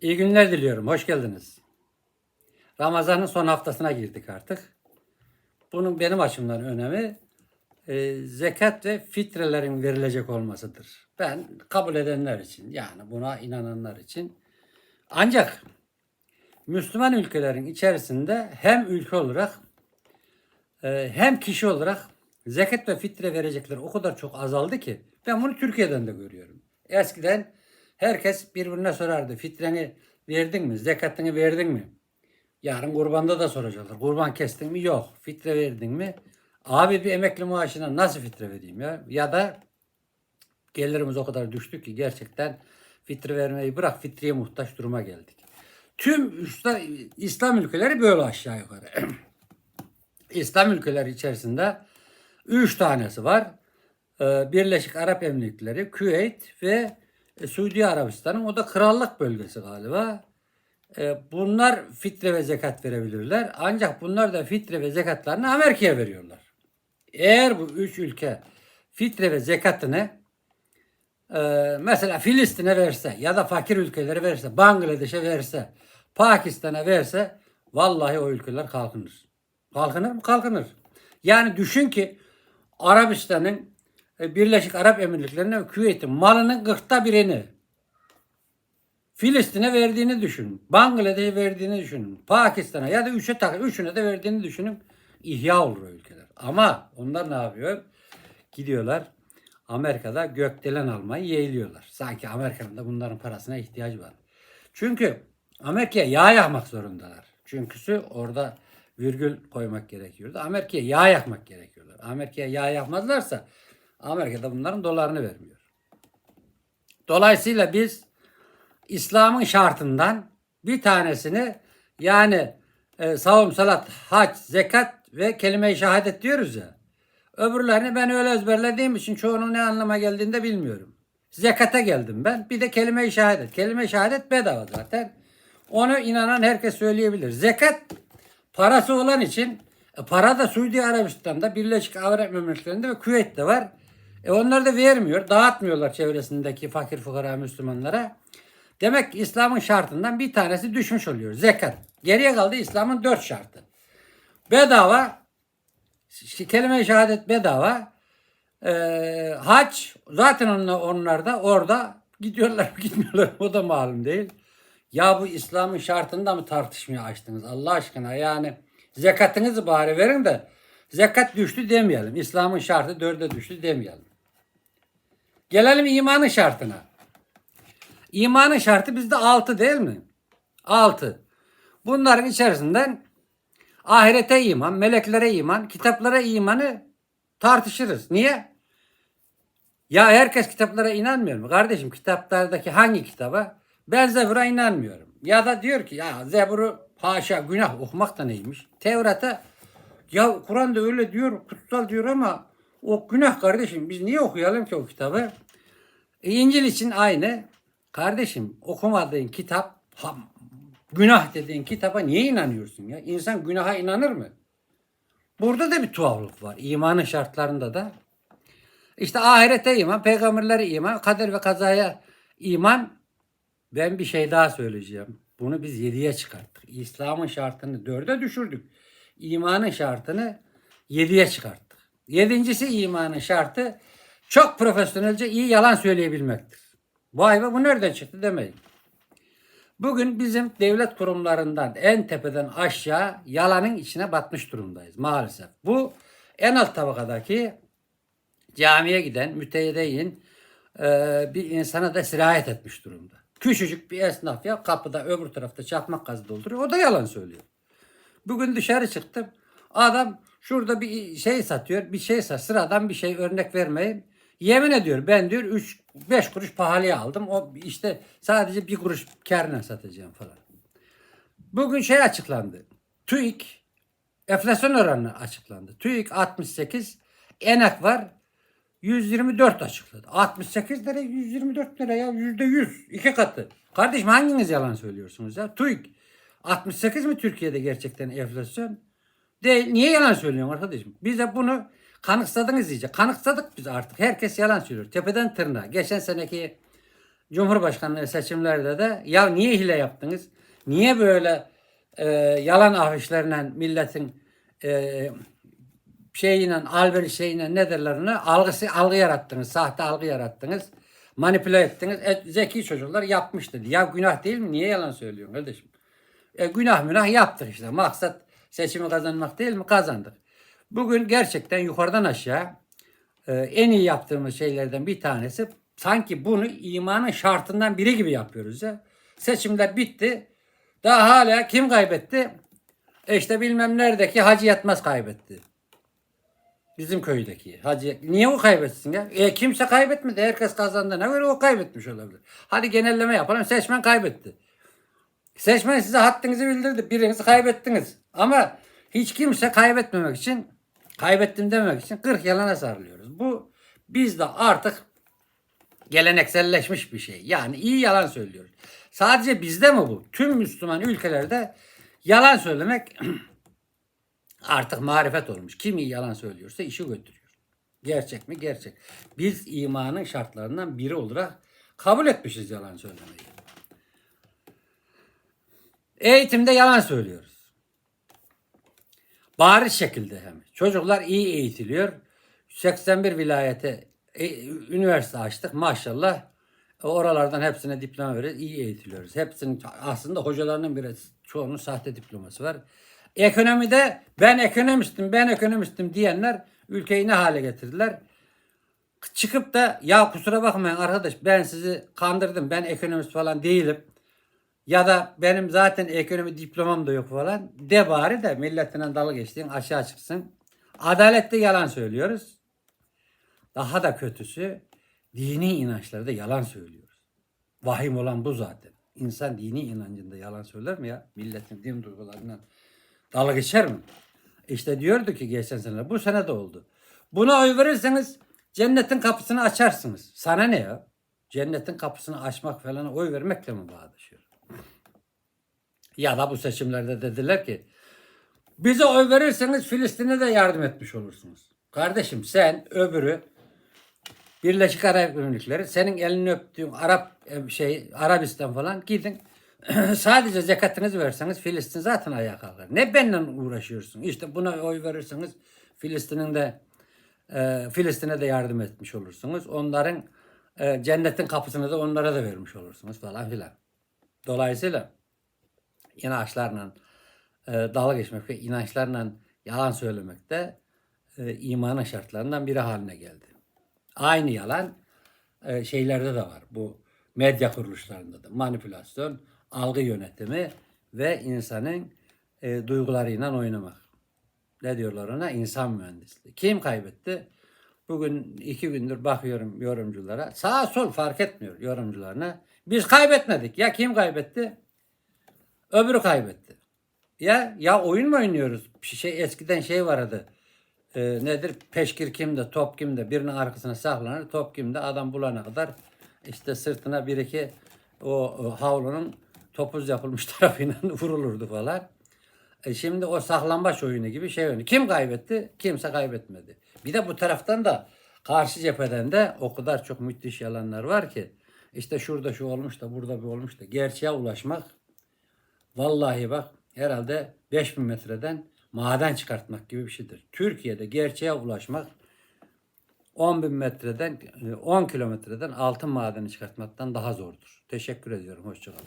İyi günler diliyorum. Hoş geldiniz. Ramazan'ın son haftasına girdik artık. Bunun benim açımdan önemi e, zekat ve fitrelerin verilecek olmasıdır. Ben kabul edenler için yani buna inananlar için. Ancak Müslüman ülkelerin içerisinde hem ülke olarak e, hem kişi olarak zekat ve fitre verecekler o kadar çok azaldı ki ben bunu Türkiye'den de görüyorum. Eskiden herkes birbirine sorardı. Fitreni verdin mi? Zekatını verdin mi? Yarın kurbanda da soracaklar. Kurban kestin mi? Yok. Fitre verdin mi? Abi bir emekli maaşına nasıl fitre vereyim ya? Ya da gelirimiz o kadar düştü ki gerçekten fitre vermeyi bırak fitreye muhtaç duruma geldik. Tüm İsla- İslam ülkeleri böyle aşağı yukarı. İslam ülkeleri içerisinde üç tanesi var. Ee, Birleşik Arap Emirlikleri, Küveyt ve e, Suudi Arabistan'ın o da krallık bölgesi galiba. Ee, Bunlar fitre ve zekat verebilirler. Ancak bunlar da fitre ve zekatlarını Amerika'ya veriyorlar. Eğer bu üç ülke fitre ve zekatını e, mesela Filistin'e verse ya da fakir ülkelere verse, Bangladeş'e verse, Pakistan'a verse vallahi o ülkeler kalkınır. Kalkınır mı? Kalkınır. Yani düşün ki Arabistan'ın e, Birleşik Arap Emirlikleri'ne ve Küveyt'in malının kırkta birini Filistin'e verdiğini düşünün. Bangladeş'e verdiğini düşünün. Pakistan'a ya da üçe tak üçüne de verdiğini düşünün. İhya olur o ülkeler. Ama onlar ne yapıyor? Gidiyorlar Amerika'da gökdelen almayı yeğliyorlar. Sanki Amerika'nın da bunların parasına ihtiyacı var. Çünkü Amerika'ya yağ yakmak zorundalar. Çünküsü orada virgül koymak gerekiyordu. Amerika'ya yağ yakmak gerekiyorlar. Amerika'ya yağ yakmazlarsa Amerika'da bunların dolarını vermiyor. Dolayısıyla biz İslam'ın şartından bir tanesini yani e, savun, salat, hac, zekat ve kelime-i şehadet diyoruz ya. Öbürlerini ben öyle ezberlediğim için çoğunun ne anlama geldiğini de bilmiyorum. Zekata geldim ben. Bir de kelime-i şehadet. Kelime-i şehadet bedava zaten. Onu inanan herkes söyleyebilir. Zekat parası olan için e, para da Suudi Arabistan'da, Birleşik Arap Emirlikleri'nde ve Küveyt'te var. E onlar da vermiyor. Dağıtmıyorlar çevresindeki fakir fukara Müslümanlara. Demek İslam'ın şartından bir tanesi düşmüş oluyor. Zekat. Geriye kaldı İslam'ın dört şartı. Bedava, kelime-i şehadet bedava, ee, hac zaten onlar, onlar da orada gidiyorlar gitmiyorlar o da malum değil. Ya bu İslam'ın şartında mı tartışmaya açtınız Allah aşkına yani zekatınızı bari verin de zekat düştü demeyelim. İslam'ın şartı dörde düştü demeyelim. Gelelim imanın şartına. İmanın şartı bizde altı değil mi? Altı. Bunların içerisinden ahirete iman, meleklere iman, kitaplara imanı tartışırız. Niye? Ya herkes kitaplara inanmıyor mu? Kardeşim kitaplardaki hangi kitaba? Ben Zebur'a inanmıyorum. Ya da diyor ki ya Zebur'u haşa günah okumak da neymiş? Tevrat'a ya Kur'an'da öyle diyor, kutsal diyor ama o günah kardeşim. Biz niye okuyalım ki o kitabı? E, İncil için aynı. Kardeşim okumadığın kitap, ha, günah dediğin kitaba niye inanıyorsun ya? İnsan günaha inanır mı? Burada da bir tuhaflık var. İmanın şartlarında da. İşte ahirete iman, peygamberlere iman, kader ve kazaya iman. Ben bir şey daha söyleyeceğim. Bunu biz yediye çıkarttık. İslam'ın şartını dörde düşürdük. İmanın şartını yediye çıkarttık. Yedincisi imanın şartı çok profesyonelce iyi yalan söyleyebilmektir. Vay be bu nereden çıktı demeyin. Bugün bizim devlet kurumlarından en tepeden aşağı yalanın içine batmış durumdayız maalesef. Bu en alt tabakadaki camiye giden müteyyideyin e, bir insana da sirayet etmiş durumda. Küçücük bir esnaf ya kapıda öbür tarafta çakmak gazı dolduruyor. O da yalan söylüyor. Bugün dışarı çıktım. Adam şurada bir şey satıyor. Bir şey sat. Sıradan bir şey örnek vermeyin. Yemin ediyor ben diyor 3 5 kuruş pahalıya aldım. O işte sadece bir kuruş karına satacağım falan. Bugün şey açıklandı. TÜİK enflasyon oranı açıklandı. TÜİK 68, ENAK var 124 açıkladı. 68 lira 124 lira ya yüzde yüz iki katı. Kardeşim hanginiz yalan söylüyorsunuz ya? TÜİK 68 mi Türkiye'de gerçekten enflasyon? Değil. Niye yalan söylüyorsun arkadaşım? Biz de bunu kanıksadınız iyice. Kanıksadık biz artık. Herkes yalan söylüyor. Tepeden tırnağa. Geçen seneki Cumhurbaşkanlığı seçimlerde de ya niye hile yaptınız? Niye böyle e, yalan afişlerle milletin e, şeyle, alveri şeyine ne derler ona? Algısı, algı yarattınız, sahte algı yarattınız. Manipüle ettiniz. E, zeki çocuklar yapmıştır. Ya günah değil mi? Niye yalan söylüyorsun kardeşim? E, günah münah yaptık işte. Maksat seçimi kazanmak değil mi? Kazandık. Bugün gerçekten yukarıdan aşağı e, en iyi yaptığımız şeylerden bir tanesi sanki bunu imanın şartından biri gibi yapıyoruz ya. Seçimler bitti. Daha hala kim kaybetti? E işte bilmem neredeki Hacı Yatmaz kaybetti. Bizim köydeki Hacı. Niye o kaybetsin ya? E kimse kaybetmedi. Herkes kazandığına göre o kaybetmiş olabilir. Hadi genelleme yapalım. Seçmen kaybetti. Seçmen size haddinizi bildirdi. Birinizi kaybettiniz. Ama hiç kimse kaybetmemek için, kaybettim dememek için 40 yalana sarılıyoruz. Bu bizde artık gelenekselleşmiş bir şey. Yani iyi yalan söylüyoruz. Sadece bizde mi bu? Tüm Müslüman ülkelerde yalan söylemek artık marifet olmuş. Kim iyi yalan söylüyorsa işi götürüyor. Gerçek mi? Gerçek. Biz imanın şartlarından biri olarak kabul etmişiz yalan söylemeyi. Eğitimde yalan söylüyoruz. Bariz şekilde hem. Çocuklar iyi eğitiliyor. 81 vilayete e, üniversite açtık maşallah. E, Oralardan hepsine diploma veriyoruz. iyi eğitiliyoruz. Hepsinin aslında hocalarının biri çoğunun sahte diploması var. Ekonomide ben ekonomistim, ben ekonomistim diyenler ülkeyi ne hale getirdiler? Çıkıp da ya kusura bakmayın arkadaş ben sizi kandırdım. Ben ekonomist falan değilim. Ya da benim zaten ekonomi diplomam da yok falan. De bari de milletine dalga geçtiğin aşağı çıksın. Adalette yalan söylüyoruz. Daha da kötüsü dini inançlarda yalan söylüyoruz. Vahim olan bu zaten. İnsan dini inancında yalan söyler mi ya? Milletin din duygularından dalga geçer mi? İşte diyordu ki geçen sene bu sene de oldu. Buna oy verirseniz cennetin kapısını açarsınız. Sana ne ya? Cennetin kapısını açmak falan oy vermekle mi bağdaşıyor? Ya da bu seçimlerde dediler ki bize oy verirseniz Filistin'e de yardım etmiş olursunuz. Kardeşim sen öbürü Birleşik Arap Emirlikleri senin elini öptüğün Arap e, şey Arabistan falan gidin sadece zekatınızı verseniz Filistin zaten ayağa kalkar. Ne benimle uğraşıyorsun? İşte buna oy verirseniz Filistin'in de e, Filistin'e de yardım etmiş olursunuz. Onların e, cennetin kapısını da onlara da vermiş olursunuz falan filan. Dolayısıyla inançlarla e, dalga geçmek ve inançlarla yalan söylemek de e, imanın şartlarından biri haline geldi. Aynı yalan e, şeylerde de var. Bu medya kuruluşlarında da manipülasyon, algı yönetimi ve insanın e, duygularıyla oynamak. Ne diyorlar ona? İnsan mühendisliği. Kim kaybetti? Bugün iki gündür bakıyorum yorumculara. Sağ sol fark etmiyor yorumcularına. Biz kaybetmedik. Ya kim kaybetti? Öbürü kaybetti. Ya ya oyun mu oynuyoruz? Şey eskiden şey vardı. Ee, nedir? Peşkir kimde, top kimde. Birinin arkasına saklanır, top kimde. Adam bulana kadar işte sırtına bir iki o, o havlunun topuz yapılmış tarafıyla vurulurdu falan. E şimdi o saklambaç oyunu gibi şey oyunu. Kim kaybetti? Kimse kaybetmedi. Bir de bu taraftan da karşı cepheden de o kadar çok müthiş yalanlar var ki. işte şurada şu olmuş da burada bir olmuş da. Gerçeğe ulaşmak Vallahi bak herhalde 5000 metreden maden çıkartmak gibi bir şeydir. Türkiye'de gerçeğe ulaşmak 10 bin metreden 10 kilometreden altın madeni çıkartmaktan daha zordur. Teşekkür ediyorum. Hoşçakalın.